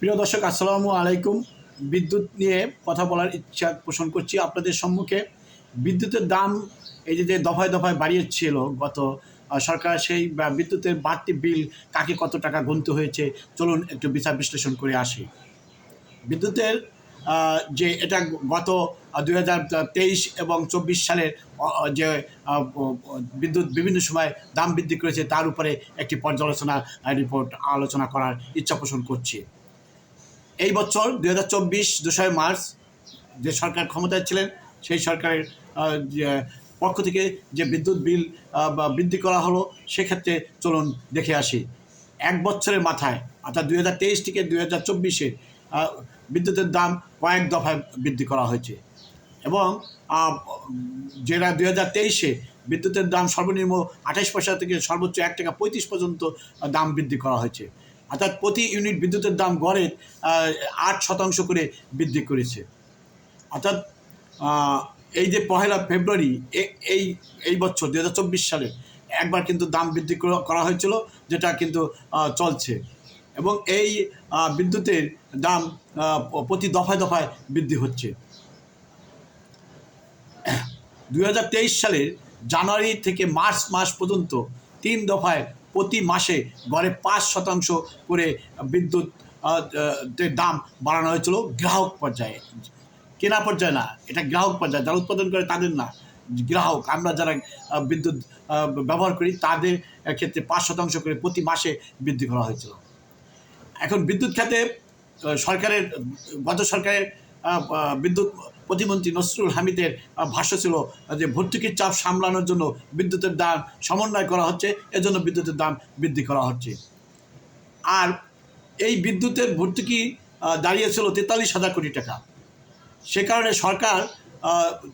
প্রিয় দর্শক, আসসালামু আলাইকুম। বিদ্যুৎ নিয়ে কথা বলার ইচ্ছা পোষণ করছি আপনাদের সম্মুখে। বিদ্যুতের দাম এই যে দফায় দফায় বাড়িয়েছিল গত সরকার, সেই বিদ্যুতের বাড়তি বিল কাকে কত টাকা গুনতে হয়েছে? চলুন একটু বিচার বিশ্লেষণ করে আসি। বিদ্যুতের যে এটা গত দুই হাজার তেইশ এবং চব্বিশ সালের যে বিদ্যুৎ বিভিন্ন সময় দাম বৃদ্ধি করেছে, তার উপরে একটি পর্যালোচনা রিপোর্ট আলোচনা করার ইচ্ছা পোষণ করছি। এই বছর দু হাজার চব্বিশ দোসরা মার্চ যে সরকার ক্ষমতায় ছিলেন, সেই সরকারের পক্ষ থেকে যে বিদ্যুৎ বিল বৃদ্ধি করা হলো, সেক্ষেত্রে চলুন দেখে আসি। এক বছরের মাথায়, অর্থাৎ দুই হাজার তেইশ থেকে দুই হাজার চব্বিশে বিদ্যুতের দাম কয়েক দফায় বৃদ্ধি করা হয়েছে। এবং যেটা দুই হাজার তেইশে বিদ্যুতের দাম সর্বনিম্ন আঠাশ পয়সা থেকে সর্বোচ্চ এক টাকা পঁয়ত্রিশ পর্যন্ত দাম বৃদ্ধি করা হয়েছে। অর্থাৎ প্রতি ইউনিট বিদ্যুতের দাম গড়ে আট শতাংশ করে বৃদ্ধি করেছে। অর্থাৎ এই যে পহেলা ফেব্রুয়ারি এই এই বছর দু হাজার চব্বিশ সালে একবার কিন্তু দাম বৃদ্ধি করা- করা হয়েছিল, যেটা কিন্তু চলছে। এবং এই বিদ্যুতের দাম প্রতি দফায় দফায় বৃদ্ধি হচ্ছে। দু হাজার তেইশ সালের জানুয়ারি থেকে মার্চ মাস পর্যন্ত তিন দফায় প্রতি মাসে গড়ে পাঁচ শতাংশ করে বিদ্যুৎ দাম বাড়ানো হয়েছিল গ্রাহক পর্যায়ে। কেনা পর্যায়ে না, এটা গ্রাহক পর্যায়ে। যারা উৎপাদন করে তাদের না, গ্রাহক। আমরা যারা বিদ্যুৎ ব্যবহার করি, তাদের ক্ষেত্রে পাঁচ শতাংশ করে প্রতি মাসে বৃদ্ধি করা হয়েছিল। এখন বিদ্যুৎ খাতে সরকারের, গত সরকারের বিদ্যুৎ প্রতিমন্ত্রী নসরুল হামিদের ভাষ্য ছিল যে ভর্তুকির চাপ সামলানোর জন্য বিদ্যুতের দাম সমন্বয় করা হচ্ছে, এজন্য বিদ্যুতের দাম বৃদ্ধি করা হচ্ছে। আর এই বিদ্যুতের ভর্তুকি দাঁড়িয়েছিল তেতাল্লিশ হাজার কোটি টাকা। সে কারণে সরকার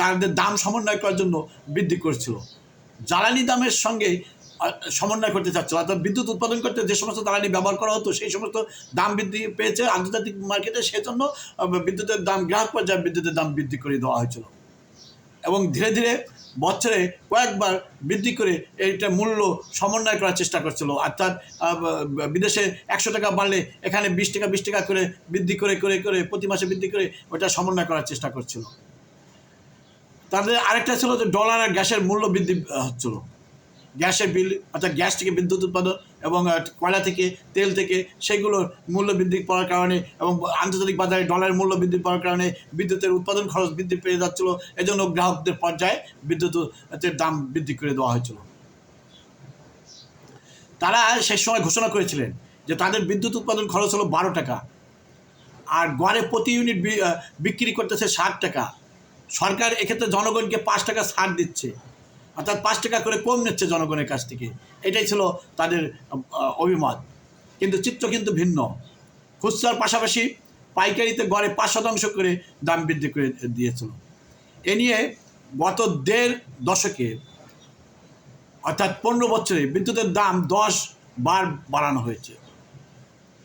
তাদের দাম সমন্বয় করার জন্য বৃদ্ধি করছিল। জ্বালানি দামের সঙ্গে সমন্বয় করতে চাচ্ছিল অর্থাৎ বিদ্যুৎ উৎপাদন করতে যে সমস্ত জ্বালানি ব্যবহার করা হতো, সেই সমস্ত দাম বৃদ্ধি পেয়েছে আন্তর্জাতিক মার্কেটে, সেজন্য বিদ্যুতের দাম, গ্রাহক পর্যায়ে বিদ্যুতের দাম বৃদ্ধি করে দেওয়া হয়েছিল। এবং ধীরে ধীরে বছরে কয়েকবার বৃদ্ধি করে এইটা মূল্য সমন্বয় করার চেষ্টা করছিল। অর্থাৎ বিদেশে একশো টাকা বাড়লে এখানে বিশ টাকা বিশ টাকা করে বৃদ্ধি করে করে করে প্রতি মাসে বৃদ্ধি করে ওটা সমন্বয় করার চেষ্টা করছিল। তাদের আরেকটা ছিল যে ডলার আর গ্যাসের মূল্য বৃদ্ধি হচ্ছিল। গ্যাসের বিল, অর্থাৎ গ্যাস থেকে বিদ্যুৎ উৎপাদন এবং কয়লা থেকে, তেল থেকে, সেগুলোর মূল্য বৃদ্ধি পাওয়ার কারণে এবং আন্তর্জাতিক বাজারে ডলারের মূল্য বৃদ্ধি পাওয়ার কারণে বিদ্যুতের উৎপাদন খরচ বৃদ্ধি পেয়ে যাচ্ছিল। এজন্য গ্রাহকদের পর্যায়ে বিদ্যুতের দাম বৃদ্ধি করে দেওয়া হয়েছিল। তারা সে সময় ঘোষণা করেছিলেন যে তাদের বিদ্যুৎ উৎপাদন খরচ হলো বারো টাকা আর গড়ে প্রতি ইউনিট বিক্রি করতেছে ষাট টাকা। সরকার এক্ষেত্রে জনগণকে পাঁচ টাকা ছাড় দিচ্ছে। অর্থাৎ পাঁচ টাকা করে কম নিচ্ছে জনগণের কাছ থেকে। এটাই ছিল তাদের অভিমত। কিন্তু চিত্র কিন্তু ভিন্ন। খুচরার পাশাপাশি পাইকারিতে গড়ে পাঁচ শতাংশ করে দাম বৃদ্ধি করে দিয়েছিল। এ নিয়ে গত দেড় দশকে, অর্থাৎ পনেরো বছরে বিদ্যুতের দাম দশ বার বাড়ানো হয়েছে।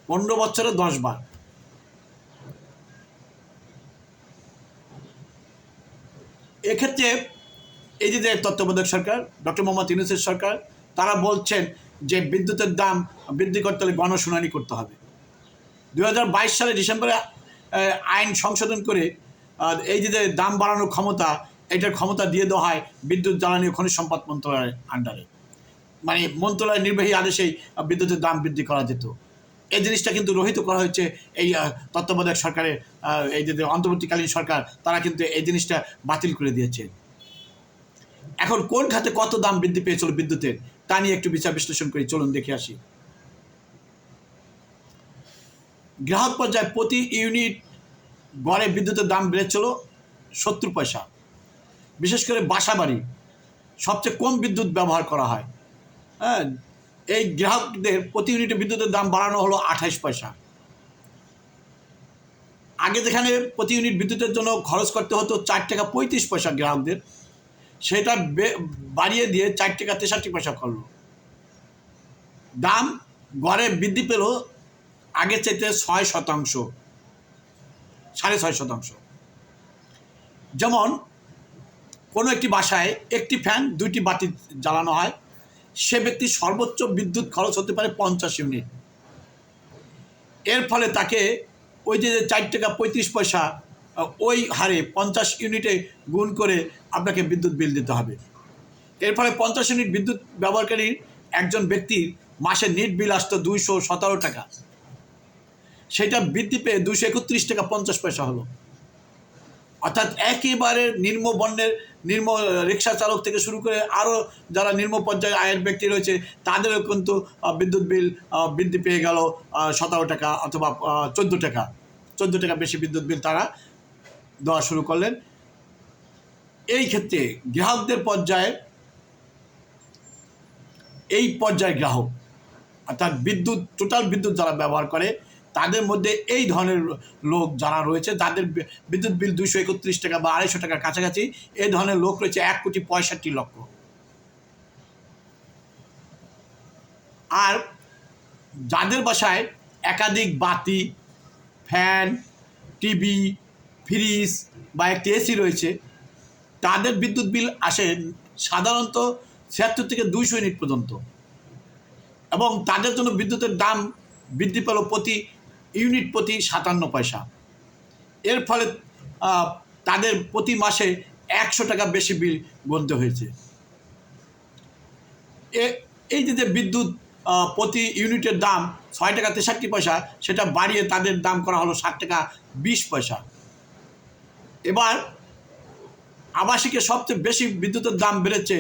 পনেরো বছরে দশ বার। এক্ষেত্রে এই যে তত্ত্বাবধায়ক সরকার, ডক্টর মোহাম্মদ ইউনুসের সরকার, তারা বলছেন যে বিদ্যুতের দাম বৃদ্ধি করতে হলে গণশুনানি করতে হবে। দু হাজার বাইশ সালে ডিসেম্বরে আইন সংশোধন করে এই যে দাম বাড়ানোর ক্ষমতা, এটার ক্ষমতা দিয়ে দেওয়া হয় বিদ্যুৎ, জ্বালানি খনিজ সম্পদ মন্ত্রণালয়ের আন্ডারে। মানে মন্ত্রণালয়ের নির্বাহী আদেশেই বিদ্যুতের দাম বৃদ্ধি করা যেত। এই জিনিসটা কিন্তু রহিত করা হয়েছে এই তত্ত্বাবধায়ক সরকারের এই যে অন্তর্বর্তীকালীন সরকার, তারা কিন্তু এই জিনিসটা বাতিল করে দিয়েছে। এখন কোন খাতে কত দাম বৃদ্ধি পেয়েছিল বিদ্যুতের? তা নিয়ে একটু বিচার বিশ্লেষণ করি। চলুন দেখে আসি। গ্রাহক পর্যায়ে প্রতি ইউনিট গড়ে বিদ্যুতের দাম বেড়েছিল সত্তর পয়সা। বিশেষ করে বাসা বাড়ি সবচেয়ে কম বিদ্যুৎ ব্যবহার করা হয়। হ্যাঁ এই গ্রাহকদের প্রতি ইউনিটে বিদ্যুতের দাম বাড়ানো হলো আঠাইশ পয়সা। আগে যেখানে প্রতি ইউনিট বিদ্যুতের জন্য খরচ করতে হতো চার টাকা পঁয়ত্রিশ পয়সা গ্রাহকদের সেটা বাড়িয়ে দিয়ে চার টাকা তেষট্টি পয়সা করল। দাম গড়ে বৃদ্ধি পেল আগে চাইতে ছয় শতাংশ, সাড়ে ছয় শতাংশ। যেমন, কোনো একটি বাসায় একটি ফ্যান, দুইটি বাতি জ্বালানো হয়, সে ব্যক্তি সর্বোচ্চ বিদ্যুৎ খরচ হতে পারে পঞ্চাশ ইউনিট। এর ফলে তাকে ওই যে চার টাকা পঁয়ত্রিশ পয়সা ওই হারে পঞ্চাশ ইউনিটে গুণ করে আপনাকে বিদ্যুৎ বিল দিতে হবে। এর ফলে পঞ্চাশ ইউনিট বিদ্যুৎ ব্যবহারকারীর একজন ব্যক্তির মাসে নেট বিল আসতো দুইশো সতেরো টাকা। সেটা বৃদ্ধি পেয়ে দুশো একত্রিশ টাকা পঞ্চাশ পয়সা হলো। অর্থাৎ একেবারে নিম্ন বর্ণের নিম্ন রিক্সা চালক থেকে শুরু করে আরও যারা নিম্ন পর্যায়ে আয়ের ব্যক্তি রয়েছে, তাদেরও কিন্তু বিদ্যুৎ বিল বৃদ্ধি পেয়ে গেল সতেরো টাকা অথবা চোদ্দ টাকা। চোদ্দ টাকা বেশি বিদ্যুৎ বিল তারা দেওয়া শুরু করলেন। এই ক্ষেত্রে গ্রাহকদের পর্যায়ে, এই পর্যায়ে গ্রাহক, অর্থাৎ বিদ্যুৎ টোটাল বিদ্যুৎ যারা ব্যবহার করে, তাদের মধ্যে এই ধরনের লোক যারা রয়েছে যাদের বি- বিদ্যুৎ বিল দুশো একত্রিশ টাকা বা আড়াইশো টাকার কাছাকাছি এই ধরনের লোক রয়েছে এক কোটি পঁয়ষট্টি লক্ষ। আর যাদের বাসায় একাধিক বাতি, ফ্যান, টিভি ফ্রিজ বা একটি এসি রয়েছে, তাদের বিদ্যুৎ বিল আসে সাধারণত ছিয়াত্তর থেকে দুইশো ইউনিট পর্যন্ত। এবং তাদের জন্য বিদ্যুতের দাম বৃদ্ধি পেল প্রতি ইউনিট প্রতি সাতান্ন পয়সা। এর ফলে তাদের প্রতি মাসে একশো টাকা বেশি বিল গুনতে হয়েছে। এই যে যে বিদ্যুৎ প্রতি ইউনিটের দাম ছয় টাকা তেষট্টি পয়সা, সেটা বাড়িয়ে তাদের দাম করা হলো ষাট টাকা বিশ পয়সা। এবার আবাসিকে সবচেয়ে বেশি বিদ্যুতের দাম বেড়েছে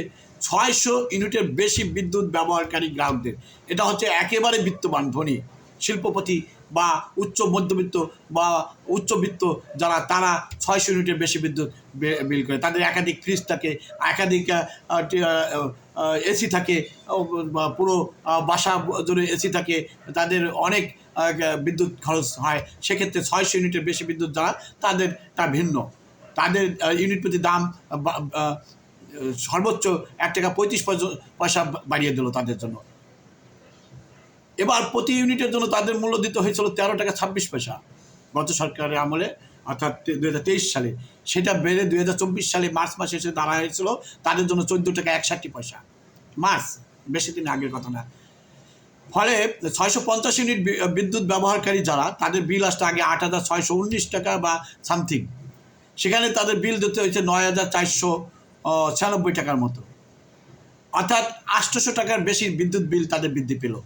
ছয়শো ইউনিটের বেশি বিদ্যুৎ ব্যবহারকারী গ্রাহকদের। এটা হচ্ছে একেবারে বিত্তবান ধনী, শিল্পপতি বা উচ্চ মধ্যবিত্ত বা উচ্চবিত্ত যারা, তারা ছয়শো ইউনিটের বেশি বিদ্যুৎ বিল করে। তাদের একাধিক ফ্রিজ থাকে, একাধিক এসি থাকে পুরো বাসা জুড়ে এসি থাকে, তাদের অনেক বিদ্যুৎ খরচ হয়। সেক্ষেত্রে ছয়শো ইউনিটের বেশি বিদ্যুৎ যারা, তাদের তা ভিন্ন। তাদের ইউনিট প্রতি দাম সর্বোচ্চ এক টাকা পঁয়ত্রিশ পয়সা- বাড়িয়ে দিল তাদের জন্য। এবার প্রতি ইউনিটের জন্য তাদের মূল্য দিতে হয়েছিল তেরো টাকা ছাব্বিশ পয়সা। গত সরকারের আমলে, অর্থাৎ দু হাজার তেইশ সালে। সেটা বেড়ে দু হাজার চব্বিশ সালে মার্চ মাসে এসে দাঁড়া হয়েছিল তাদের জন্য চোদ্দ টাকা একষট্টি পয়সা। মার্চ, বেশি দিন আগের কথা না। ফলে ছয়শো পঞ্চাশ ইউনিট বিদ্যুৎ ব্যবহারকারী যারা, তাদের বিল আসতে আগে আট হাজার ছয়শো উনিশ টাকা বা সামথিং সেখানে তাদের বিল দিতে হয়েছে নয় হাজার চারশো ছিয়ানব্বই টাকার মতো। অর্থাৎ আটশোশো টাকার বেশি বিদ্যুৎ বিল তাদের বৃদ্ধি পেল।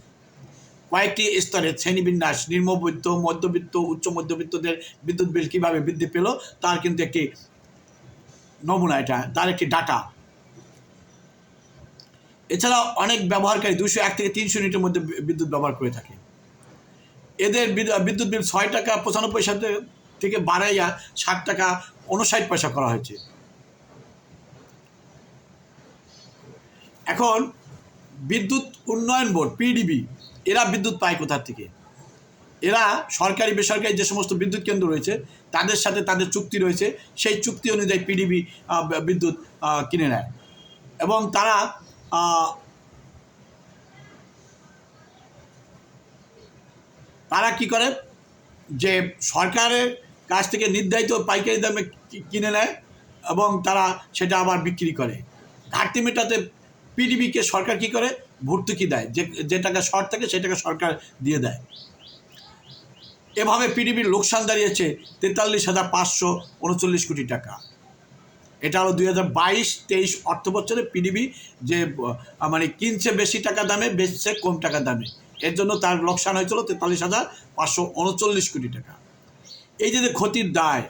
কয়েকটি স্তরে শ্রেণীবিন্যাস, নিম্নবিত্ত, মধ্যবিত্ত, উচ্চ মধ্যবিত্তদের বিদ্যুৎ বিল কীভাবে বৃদ্ধি পেল, তার কিন্তু একটি নমুনা এটা, তার একটি ডাটা। এছাড়া অনেক ব্যবহারকারী দুশো এক থেকে তিনশো ইউনিটের মধ্যে বিদ্যুৎ ব্যবহার করে থাকে। এদের বিদ- বিদ্যুৎ বিল ছয় টাকা পঁচানব্বই পয়সা থে- থেকে বাড়াইয়া ষাট টাকা উনষাট পয়সা করা হয়েছে। এখন বিদ্যুৎ উন্নয়ন বোর্ড, পিডিবি, এরা বিদ্যুৎ পায় কোথার থেকে? এরা সরকারি, বেসরকারি যে সমস্ত বিদ্যুৎ কেন্দ্র রয়েছে, তাদের সাথে তাদের চুক্তি রয়েছে, সেই চুক্তি অনুযায়ী পিডিবি বিদ্যুৎ কিনে নেয়। এবং তারা তারা কি করে? যে সরকারের কাছ থেকে নির্ধারিত পাইকারি দামে কিনে নেয় এবং তারা সেটা আবার বিক্রি করে। ঘাটতি মেটাতে পিডিবিকে সরকার কি করে? ভর্তুকি দেয়। যে যে টাকা শর্ট থাকে সেটাকে সরকার দিয়ে দেয়। এভাবে পিডিবির লোকসান দাঁড়িয়েছে তেতাল্লিশ হাজার পাঁচশো উনচল্লিশ কোটি টাকা। এটা হলো দুই হাজার বাইশ, তেইশ অর্থ বছরে পিডিবি যে মানে কিনছে বেশি টাকা দামে, বেচছে কম টাকা দামে। এর জন্য তার লোকসান হয়েছিল তেতাল্লিশ হাজার পাঁচশো উনচল্লিশ কোটি টাকা। এই যে ক্ষতির দায়,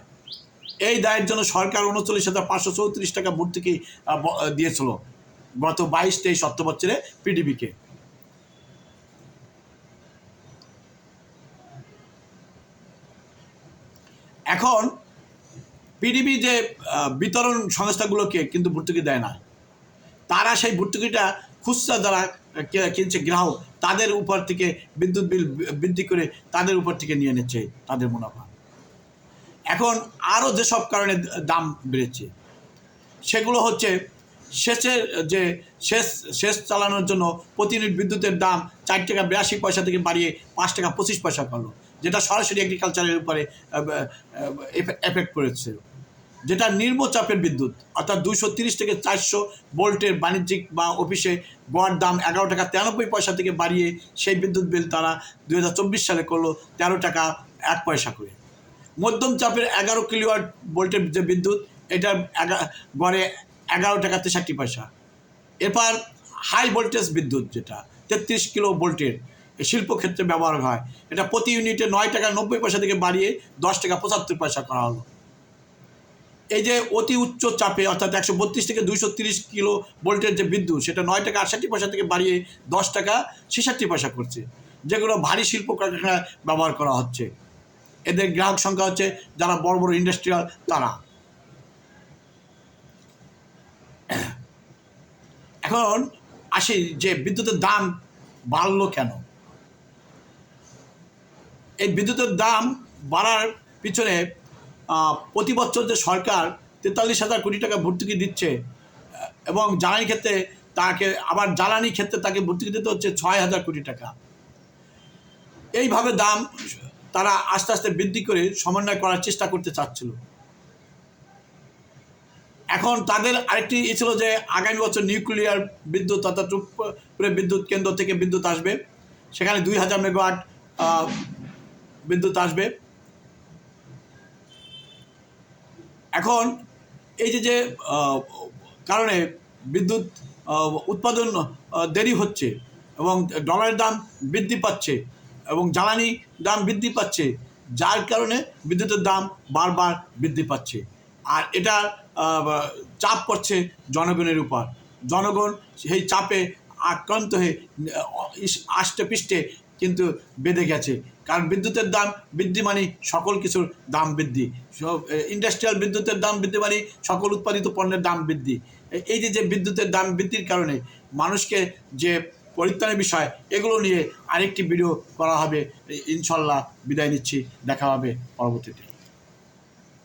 এই দায়ের জন্য সরকার উনচল্লিশ হাজার পাঁচশো চৌত্রিশ টাকা ভর্তুকি দিয়েছিল গত বাইশ, তেইশ অর্থ বছরে পিডিবিকে। এখন পিডিবি যে বিতরণ সংস্থাগুলোকে কিন্তু ভর্তুকি দেয় না, তারা সেই ভর্তুকিটা খুচরা কে- কিনছে গ্রাহক, তাদের উপর থেকে বিদ্যুৎ বিল বৃদ্ধি করে তাদের উপর থেকে নিয়ে নিচ্ছে তাদের মুনাফা। এখন আরও যেসব কারণে দাম বেড়েছে, সেগুলো হচ্ছে সেচের যে সেচ সেচ চালানোর জন্য প্রতি ইউনিট বিদ্যুতের দাম চার টাকা বিরাশি পয়সা থেকে বাড়িয়ে পাঁচ টাকা পঁচিশ পয়সা করল, যেটা সরাসরি এগ্রিকালচারের উপরে এফেক্ট করেছে। যেটা নিম্নচাপের বিদ্যুৎ, অর্থাৎ দুশো তিরিশ থেকে চারশো ভোল্টের বাণিজ্যিক বা অফিসে গড় দাম এগারো টাকা তিরানব্বই পয়সা থেকে বাড়িয়ে সেই বিদ্যুৎ বিল তারা দু হাজার চব্বিশ সালে করল তেরো টাকা এক পয়সা করে। মধ্যম চাপের এগারো কিলোওয়াট ভোল্টের যে বিদ্যুৎ, এটা গড়ে এগারো টাকা তেষট্টি পয়সা। এরপর হাই ভোল্টেজ বিদ্যুৎ যেটা, তেত্রিশ কিলো ভোল্টের শিল্পক্ষেত্রে ব্যবহার হয়। এটা প্রতি ইউনিটে নয় টাকা নব্বই পয়সা থেকে বাড়িয়ে দশ টাকা পঁচাত্তর পয়সা করা হলো। এই যে অতি উচ্চ চাপে, অর্থাৎ একশো বত্রিশ থেকে দুইশো তিরিশ কিলো ভোল্টের যে বিদ্যুৎ, সেটা নয় টাকা আটষট্টি পয়সা থেকে বাড়িয়ে দশ টাকা ছেষট্টি পয়সা করছে, যেগুলো ভারী শিল্প কারখানায় ব্যবহার করা হচ্ছে। এদের গ্রাহক সংখ্যা হচ্ছে যারা বড় বড় ইন্ডাস্ট্রিয়াল তারা। এখন আসি যে বিদ্যুতের দাম বাড়লো কেন? এই বিদ্যুতের দাম বাড়ার পিছনে প্রতি বছর যে সরকার তেতাল্লিশ হাজার কোটি টাকা ভর্তুকি দিচ্ছে, এবং জ্বালানি ক্ষেত্রে তাকে, আবার জ্বালানি ক্ষেত্রে তাকে ভর্তুকি দিতে হচ্ছে ছয় হাজার কোটি টাকা। এইভাবে দাম তারা আস্তে আস্তে বৃদ্ধি করে সমন্বয় করার চেষ্টা করতে চাচ্ছিল। এখন তাদের আরেকটি ই ছিল যে, আগামী বছর নিউক্লিয়ার বিদ্যুৎ অর্থাৎ রূপপুরে বিদ্যুৎ কেন্দ্র থেকে বিদ্যুৎ আসবে। সেখানে দুই হাজার মেগাওয়াট বিদ্যুৎ আসবে। এখন এই যে যে কারণে বিদ্যুৎ উৎপাদন দেরি হচ্ছে এবং ডলারের দাম বৃদ্ধি পাচ্ছে। এবং জ্বালানি দাম বৃদ্ধি পাচ্ছে, যার কারণে বিদ্যুতের দাম বারবার বৃদ্ধি পাচ্ছে। আর এটা চাপ পড়ছে জনগণের উপর। জনগণ সেই চাপে আক্রান্ত হয়ে আষ্টে পৃষ্ঠে কিন্তু বেঁধে গেছে। কারণ বিদ্যুতের দাম বৃদ্ধি মানে সকল কিছুর দাম বৃদ্ধি। সব ইন্ডাস্ট্রিয়াল বিদ্যুতের দাম বৃদ্ধি মানে সকল উৎপাদিত পণ্যের দাম বৃদ্ধি। এই যে যে বিদ্যুতের দাম বৃদ্ধির কারণে মানুষকে যে পরিত্রাণের বিষয় এগুলো নিয়ে আরেকটি ভিডিও করা হবে। ইনশাল্লাহ বিদায় নিচ্ছি দেখা হবে পরবর্তীতে।